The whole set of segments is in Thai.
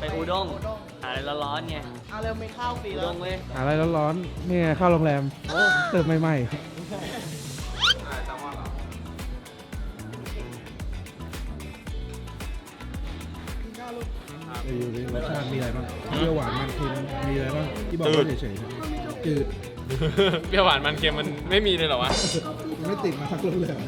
ไปอุด้งหาอะไรร้อนๆไงเอาเร็วไม่ข้าวฟรีอุแล้ด้วงเว้ยหาอะไรร้อนๆนี่ไงเข้าโรงแรมเติมใหม่กินข้าวลูกๆไปอยู่ในรสชาติมีอะไรบ้างเปรี้ยวหวานมันเค็มมีอะไรบ้างที่บอกว่าเฉยๆจืดเปรี้ยวหวานมันเค็มมันไม่มีเลยเหรอวะ มันไม่ติดมาสักโรงแรม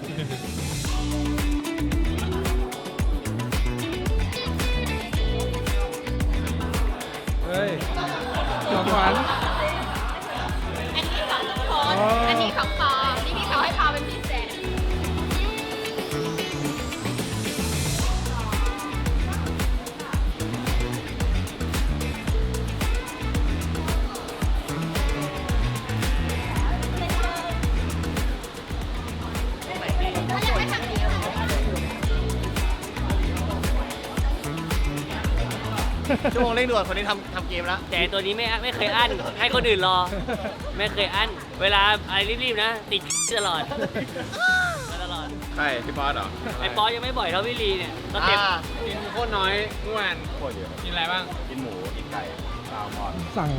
เฮ้ย ชั่วโมงเร่งด่วนคนนี้ทำทำเกมแล้วแต่ตัวนี้ไม่ไม่เคยอั้น ให้คนอื่นรอ ไม่เคยอั้น เวลาอะไรรีบๆนะ ติดตลอดมาตลอดใช่พี่ป๊อตเหรอไอ้ปอยังไม่บ่อยเท่าพี่ลีเนี่ยก็เต็มอ่ากินโคตรน้อยเมื่อวานโคตรเยอะกินอะไรบ้างกินหมูกินไก่ปลาหมอนสั่ง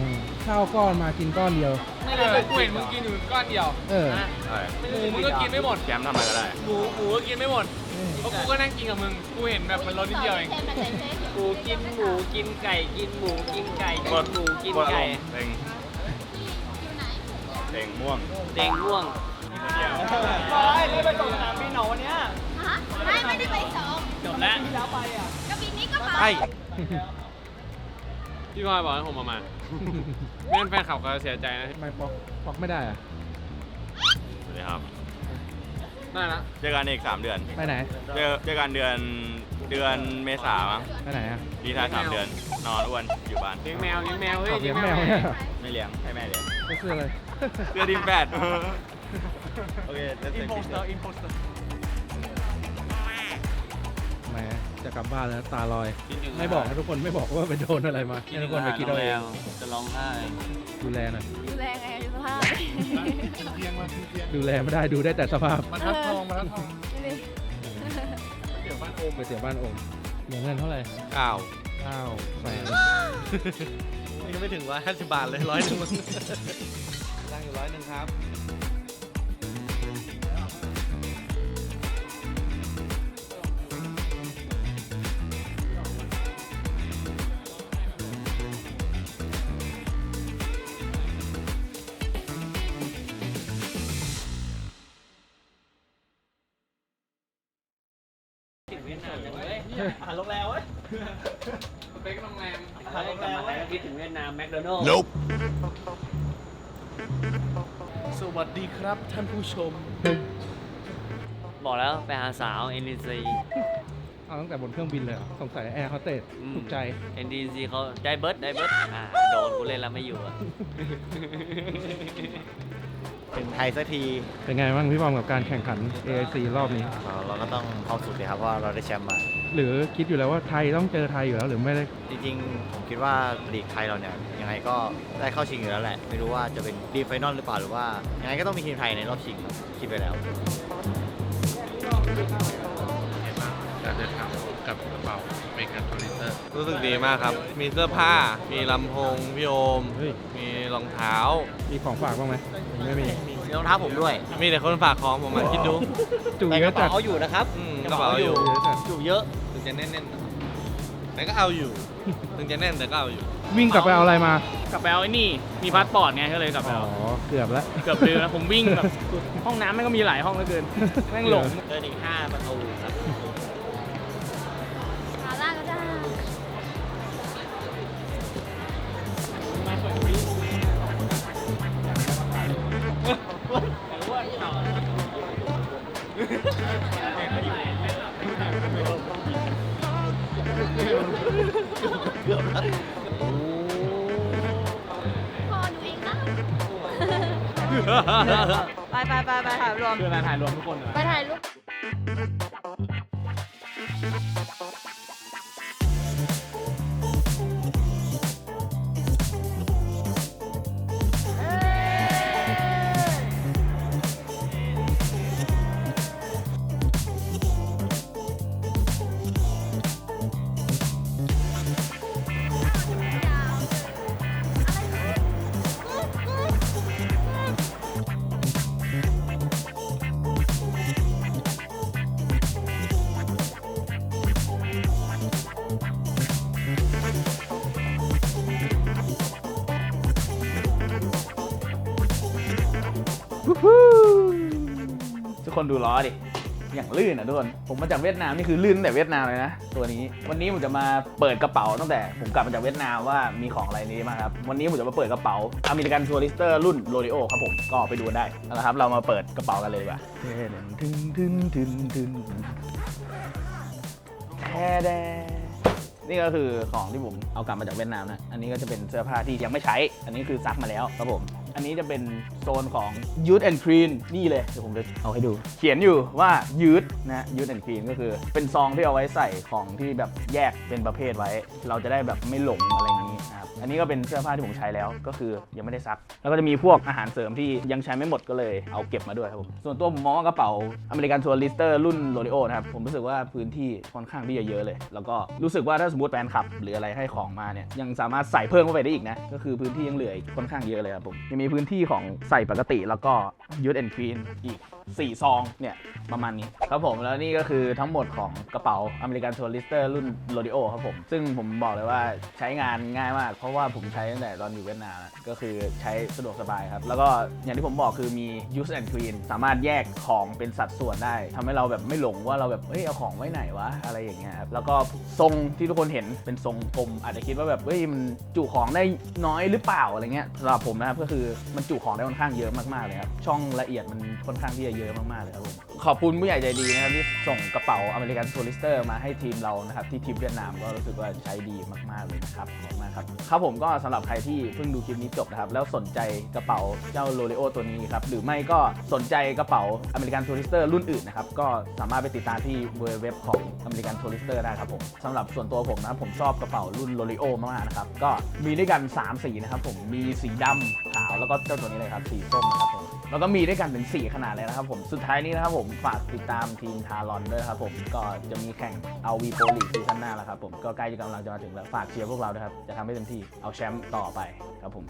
ข้าวก้อนมากินก้อนเดียว ไม่เลยกูเห็นมึงกินอยู่ก้อนเดียวเออใช่หมูมึงก็กินไม่หมดแกมทำอะไรก็ได้หมูหมูก็กินไม่หมด เพราะกูก็นั่งกินกับมึง กูเห็นแบบมันลดนิดเดียวเองเทมมันใส่เฟซหมูกินหมูกินไก่กินหมูกินไก่กินหมูกินไก่เพลงอยู่ไหนเพลงม่วงเด้งง่วงไม่ไปส่งสนามบินเหนอวันเนี้ยฮะไม่ไม่ได้ไปสองจบแล้วแล้วไปอะกระบินนี้ก็ไปไอ้พี่พลอยบอกให้ผมมามาไม่งั้นแฟนขับเขาจะเสียใจนะทำไมปอกปอกไม่ได้อะสวัสดีครับ ได้ละเจอกันอีกสามเดือน ไปไหน เจอเจอกันเดือนเดือนเมษามั้งไปไหนอะดีท้ายสามเดือน นอนอ้วนอยู่บ้าน เลี้ยงแมวเลี้ยงแมวเฮ้ยขับเลี้ยงแมวเนี่ยไม่เลี้ยงให้แม่เลี้ยงก็คืออะไรเสื้อทีมแปดโอเคจะอิเซ็นนโพปิสดเตอร์อินโพสเตอร์แหมจะกลับบ้านแล้วตาลอย ไม่บอกนะทุกคนไม่บอกว่าไปโดนอะไรมาให้ทุกคนไปคิดเอาเองจะร้องไห้ดูแลหน่อยดูแลไง ดูสภาพดูแลไม่ได้ดูได้แต่สภาพบรรทัดทองบรรทัดทองนี่เสียบ้านโอมไปเสียบ้านโอมเหลือเงินเท่าไหร่เก้าเก้าแสนยังไม่ถึงร้อยห้าสิบบาทเลยร้อยหนึ่งร่างอยู่ร้อยหนึ่งครับ อาหารโรงแรมเว้ยสเปคโรงแรมถ้าได้กลับมาไทยก็คิดถึงเวียดนามแมคโดนัลด์สวัสดีครับท่านผู้ชม บอกแล้วไปหาสาว NDC เอาตั้งแต่บนเครื่องบินเลยเหรอสงสัยแอร์เขาเตสอืมถูกใจ NDC เขาได้เบิร์ดได้เบิร์ดอ่าโดนกูเล่นแล้วไม่อยู่อะ ถึงไทยสักทีเป็นไงบ้างพี่บอมกับการแข่งขัน AIC รอบนี้เอ่อเราก็ต้องเข้าสุดเลยครับเพราะว่าเราได้แชมป์มา หรือคิดอยู่แล้วว่าไทยต้องเจอไทยอยู่แล้วหรือไม่ได้จริงๆ ผมคิดว่าลีกไทยเราเนี่ยยังไงก็ได้เข้าชิงอยู่แล้วแหละ ไม่รู้ว่าจะเป็นดีไฟนอลหรือเปล่าหรือว่ายังไงก็ต้องมีทีมไทยในรอบชิงครับคิดไปแล้ว การเดินทาง กับกระเป๋าเมกันทัวริเตอร์ รู้สึกดีมากครับ มีเสื้อผ้า มีลำโพงพี่โอม เฮ้ย มีรองเท้า มีของฝากบ้างไหมไม่มีมีรองเท้าผมด้วยมีแต่คนฝากของผมมาคิดดูจุ๋แต่ยกก็ระจัดเป๋าอยู่นะครับอืมกระเป๋าอยู่เยอะจัดอยู่เยอะ ถึงจะแน่นๆแต่ก็เอาอยู่ ถึงจะแน่นแต่ก็เอาอยู่ วิ่งกลับไปเอาอะไรมากลับไปเอาไอ้นี่ มีพาสปอร์ตไงก็เลยกลับไปอ๋อเอาเกือบแล้ว เกือบลืมแล้วผมวิ่งแบบ ห้องน้ำแม่งก็มีหลายห้องเหลือเกิน แม่งหลง เดินอีกห้าประตูครับ พอหนูเองนะไปไปไปไปถ่ายรวม คือการถ่ายรวมทุกคนเหรอ ไปถ่ายรูป ทุกคนดูล้อดิ อย่างลื่นอะทุกคน ผมมาจากเวียดนามนี่คือลื่นตั้งแต่เวียดนามเลยนะ ตัวนี้ วันนี้ผมจะมาเปิดกระเป๋าตั้งแต่ผมกลับมาจากเวียดนามว่ามีของอะไรนี้มางครับ วันนี้ผมจะมาเปิดกระเป๋าอเมริกันทัวริสเตอร์รุ่นโรดิโอครับผม ก็ไปดูกันได้เอาละครับ เรามาเปิดกระเป๋ากันเลยดีกว่าทึนทึนทึนทึนแท้แดนี่ก็คือของที่ผมเอากลับมาจากเวียดนามนะ อันนี้ก็จะเป็นเสื้อผ้าที่ยังไม่ใช้ อันนี้คือซักมาแล้วครับผม อันนี้จะเป็นโซนของ Youth and Clean นี่เลยเดี๋ยวผมจะเอาให้ดู เขียนอยู่ว่า Youth นะ Youth and Clean ก็คือเป็นซองที่เอาไว้ใส่ของที่แบบแยกเป็นประเภทไว้ เราจะได้แบบไม่หลงอะไรอย่างนี้นะครับอันนี้ก็เป็นเสื้อผ้าที่ผมใช้แล้วก็คือยังไม่ได้ซัก แล้วก็จะมีพวกอาหารเสริมที่ยังใช้ไม่หมดก็เลยเอาเก็บมาด้วยครับผมส่วนตัวผมมองว่ากระเป๋าอเมริกันทัวริสเตอร์รุ่นโรดิโอนะครับผมรู้สึกว่าพื้นที่ค่อนข้างที่จะเยอะเลย แล้วก็รู้สึกว่าถ้าสมมติแฟนคลับ หรืออะไรให้ของมาเนี่ยยังสามารถใส่เพิ่มเข้าไปได้อีกนะก็คือพื้นที่ยังเหลืออีกค่อนข้างเยอะเลยครับผมยังมีพื้นที่ของใส่ปกติ แล้วก็ยูทแอนด์ควีนอีก 4 ซองเนี่ย ประมาณนี้ครับผมแล้วนี่ก็คือทั้งหมดของกระเป๋าอเมริกันทัวริสเตอร์รุ่นโรดิโอครับผม ซึ่งผมบอกเลยว่าใช้งานง่ายมาก เพราะว่าผมใช้ตั้งแต่ตอนอยู่เวียดนามนะก็คือใช้สะดวกสบายครับ แล้วก็อย่างที่ผมบอกคือมี use and clean สามารถแยกของเป็นสัดส่วนได้ทำให้เราแบบไม่หลงว่าเราแบบเฮ้ยเอาของไว้ไหนวะอะไรอย่างเงี้ยครับแล้วก็ทรงที่ทุกคนเห็นเป็นทรงกลมอาจจะคิดว่าแบบเฮ้ยมันจุของได้น้อยหรือเปล่าอะไรเงี้ยสำหรับผมนะครับก็คือมันจุของได้ค่อนข้างเยอะมากๆเลยครับช่องละเอียดมันค่อนข้างที่จะเยอะมากๆเลยครับผม ขอบคุณผู้ใหญ่ใจดีนะครับที่ส่งกระเป๋าอเมริกันทัวริสเตอร์มาให้ทีมเรานะครับที่ทีมเวียดนามก็รู้สึกว่าใช้ดีมากๆเลยนะครับขอบคุณมากครับครับผมก็สำหรับใครที่เพิ่งดูคลิปนี้จบนะครับแล้วสนใจกระเป๋าเจ้าโรเลโอตัวนี้ครับหรือไม่ก็สนใจกระเป๋าอเมริกันทัวริสเตอร์รุ่นอื่นนะครับก็สามารถไปติดตามที่เว็บของอเมริกันทัวริสเตอร์ได้ครับผมสำหรับส่วนตัวผมนะครับผมชอบกระเป๋ารุ่นโรเลโอมากๆนะครับก็มีด้วยกัน 3 สีนะครับผมมีสีดำขาวแล้วก็เจ้าตัวนี้เลยครับสีส้มนะครับผมแล้วก็มีด้วยกันถึง4ขนาดเลยนะครับผมสุดท้ายนี้นะครับผมฝากติดตามทีมทารอนด้วยครับผม ก็จะมีแข่งเอาวีโปลีกซีซั่นหน้าแล้วครับผม ก็ใกล้จะกำลังจะมาถึงแล้ว ฝากเชียร์พวกเราด้วยครับ จะทำให้เต็มที่ เอาแชมป์ต่อไปครับผม